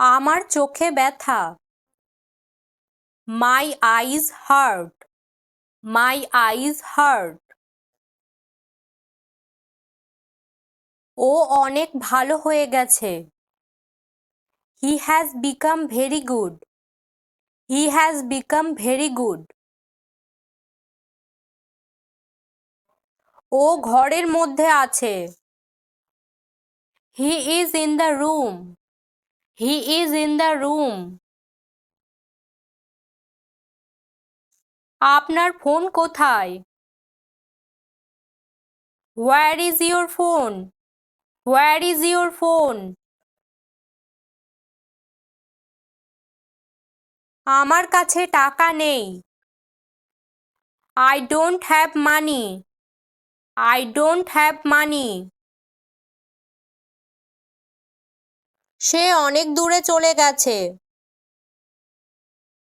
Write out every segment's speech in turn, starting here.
আমার চোখে ব্যথা। My eyes hurt my eyes hurt ও অনেক ভালো হয়ে গেছে। He has become very good he has become very good ও ঘরের মধ্যে আছে। He is in the room he is in the room আপনার ফোন কোথায়? Where is your phone where is your phone আমার কাছে টাকা নেই। I don't have money I don't have money সে অনেক দূরে চলে গেছে।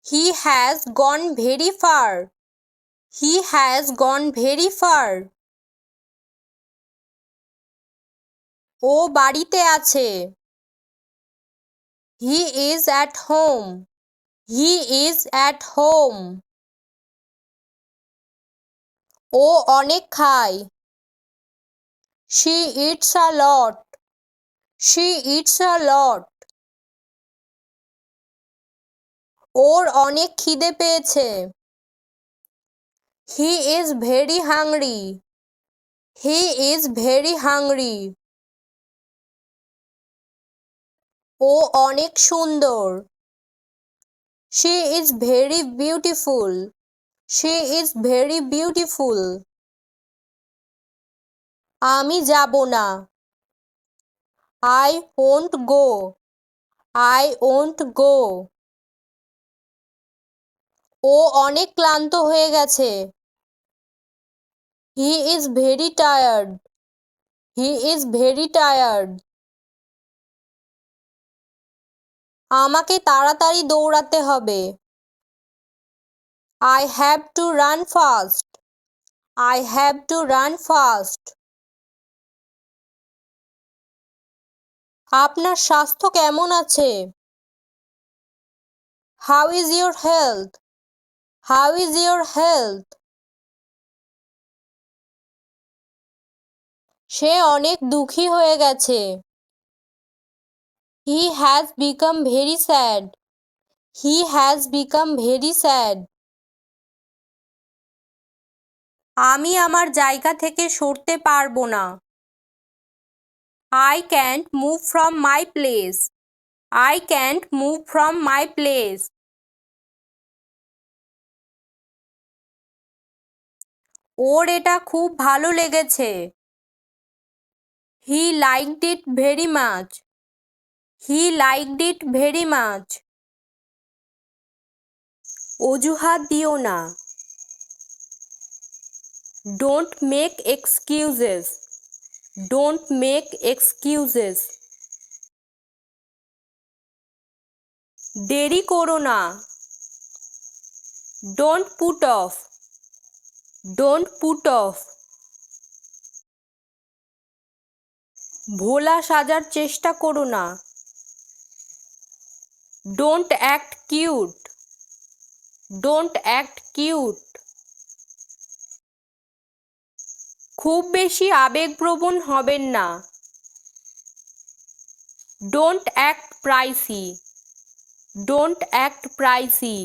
He has gone very far he has gone very far ও বাড়িতে আছে। He is at home he is at home ও অনেক খায়। She eats a lot she eats a lot ওর অনেক খিদে পেয়েছে। He is very hungry he is very hungry ও অনেক সুন্দর। She is very beautiful she is very beautiful আমি যাব না। I won't go I won't go ও অনেক ক্লান্ত হয়ে গেছে। He is very tired he is very tired আমাকে তাড়াতাড়ি দৌড়াতে হবে। I have to run fast I have to run fast আপনার স্বাস্থ্য কেমন আছে? How is your health how is your health সে অনেক দুঃখী হয়ে গেছে। He has become very sad he has become very sad আমি আমার জায়গা থেকে সরতে পারব না। I can't move from my place I can't move from my place ওর এটা খুব ভালো লেগেছে। He liked it very much he liked it very much অজুহাত দিও না। Don't make excuses don't make excuses দেরি করো না। Don't put off don't put off ভোলা সাজার চেষ্টা করো না। Don't act cute don't act cute খুব বেশি আবেগপ্রবণ হবেন না। Don't act pricey don't act pricey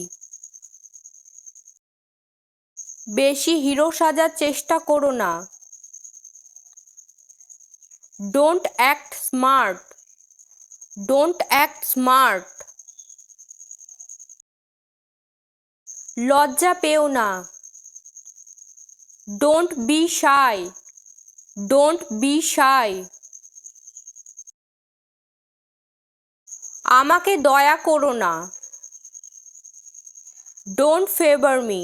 বেশি হিরো সাজার চেষ্টা করো না। Don't act smart don't act smart লজ্জা পেও না। Don't be shy don't be shy আমাকে দয়া করো না। Don't favour me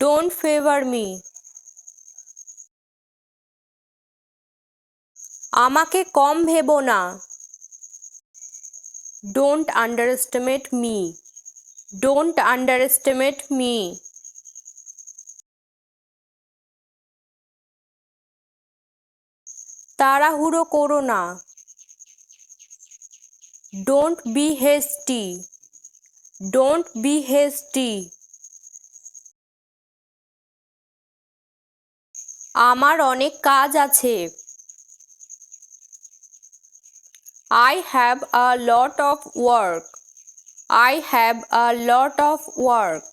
don't favour me আমাকে কম ভেবো না। Don't underestimate me don't underestimate me তাড়াহুড়ো করো না। Don't be hasty don't be hasty আমার অনেক কাজ আছে। I have a lot of work I have a lot of work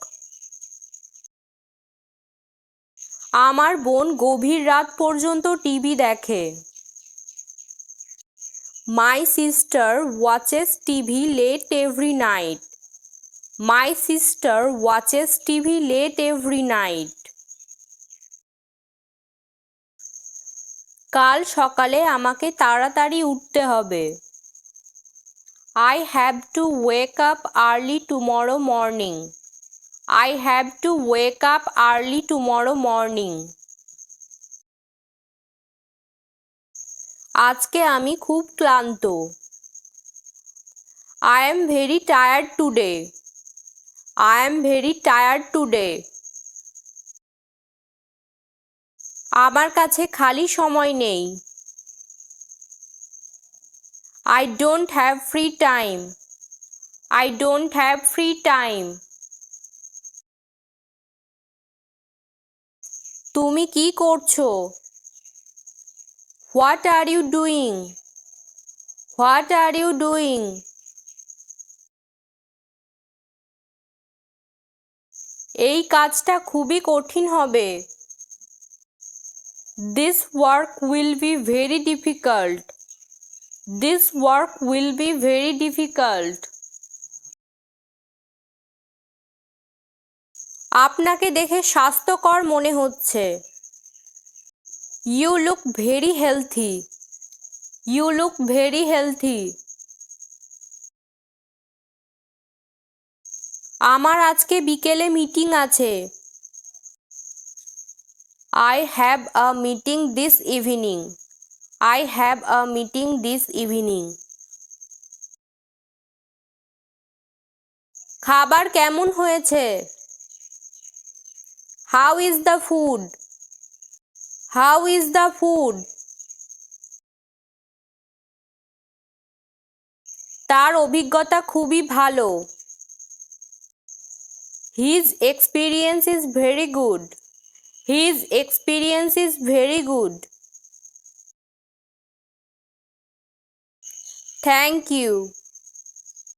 আমার বোন গভীর রাত পর্যন্ত টিভি দেখে। My sister watches TV late every night my sister watches TV late every night কাল সকালে আমাকে তাড়াতাড়ি উঠতে হবে। I have to wake up early tomorrow morning I have to wake up early tomorrow morning আজকে আমি খুব ক্লান্ত। I am very tired today I am very tired today আমার কাছে খালি সময় নেই। I don't have free time I don't have free time তুমি কি করছ? What are you doing what are you doing এই কাজটা খুবই কঠিন হবে। This work will be very difficult this work will be very difficult আপনাকে দেখে স্বাস্থ্যকর মনে হচ্ছে। You look very healthy you look very healthy আমার আজকে বিকেলে মিটিং আছে। I have a meeting this evening I have a meeting this evening খাবার কেমন হয়েছে? How is the food how is the food তার অভিজ্ঞতা খুবই ভালো। His experience is very good his experience is very good thank you